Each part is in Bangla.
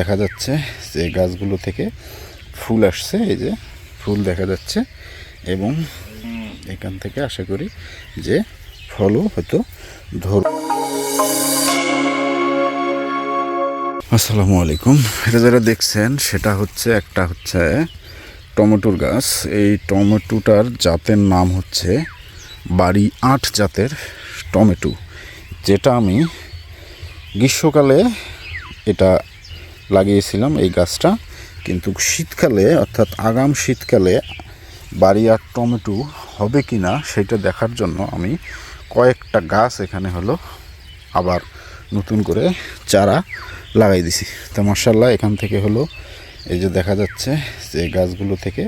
দেখা যাচ্ছে যে গাছগুলো থেকে ফুল আসছে, এই যে ফুল দেখা যাচ্ছে এবং এখান থেকে আশা করি যে ফলও হয়তো ধর। আসসালামু আলাইকুম। এটা যারা দেখছেন, সেটা হচ্ছে একটা হচ্ছে টমেটোর গাছ। এই টমেটোটার জাতের নাম হচ্ছে বাড়ি আট জাতের টমেটো, যেটা আমি গ্রীষ্মকালে এটা লাগিয়েছিলাম এই গাছটা। কিন্তু শীতকালে, অর্থাৎ আগাম শীতকালে বাড়ি আর টমেটো হবে কি না সেটা দেখার জন্য আমি কয়েকটা গাছ এখানে হলো আবার নতুন করে চারা লাগাই দিছি। তো মার্শাল্লাহ এখান থেকে হলো এই যে দেখা যাচ্ছে যে গাছগুলো থেকে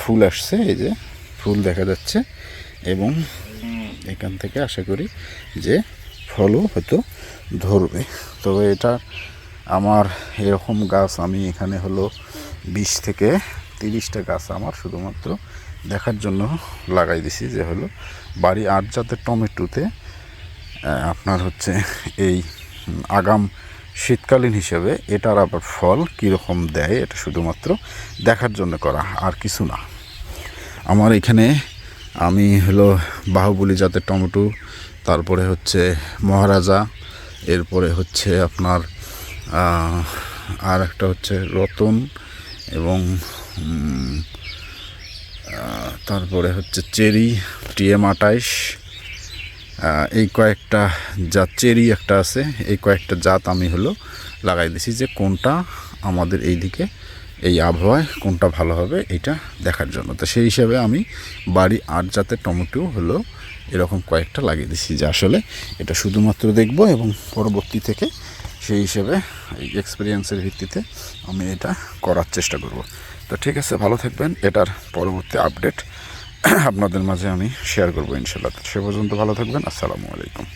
ফুল আসছে, এই যে ফুল দেখা যাচ্ছে এবং এখান থেকে আশা করি যে ফলও হয়তো ধরবে। তবে এটা আমার এরকম গাছ আমি এখানে হলো বিশ থেকে তিরিশটা গাছ আমার শুধুমাত্র দেখার জন্য লাগাই দিছি, যে হলো বাড়ি আট জাতের টমেটোতে আপনার হচ্ছে এই আগাম শীতকালীন হিসেবে এটার আবার ফল কীরকম দেয় এটা শুধুমাত্র দেখার জন্য করা, আর কিছু না। আমার এখানে আমি হলো বাহুবলী জাতের টমেটো, তারপরে হচ্ছে মহারাজা, এরপরে হচ্ছে আপনার আর একটা হচ্ছে রতন এবং তারপরে হচ্ছে চেরি, টিএম আটাইশ। এই কয়েকটা জাত চেরি একটা আছে, এই কয়েকটা জাত আমি হলো লাগাই দিছি যে কোনটা আমাদের এই দিকে এই আবহাওয়ায় কোনটা ভালো হবে এটা দেখার জন্য। তো সেই হিসাবে আমি বাড়ি আট জাতের টমেটো হলো এরকম কয়েকটা লাগিয়ে দিছি যে আসলে এটা শুধুমাত্র দেখব এবং পরবর্তী থেকে সেই হিসেবে এই এক্সপিরিয়েন্সের ভিত্তিতে আমি এটা করার চেষ্টা করব। তো ঠিক আছে, ভালো থাকবেন। এটার পরবর্তী আপডেট আপনাদের মাঝে আমি শেয়ার করব ইনশাল্লাহ সে পর্যন্ত ভালো থাকবেন। আসসালামু আলাইকুম।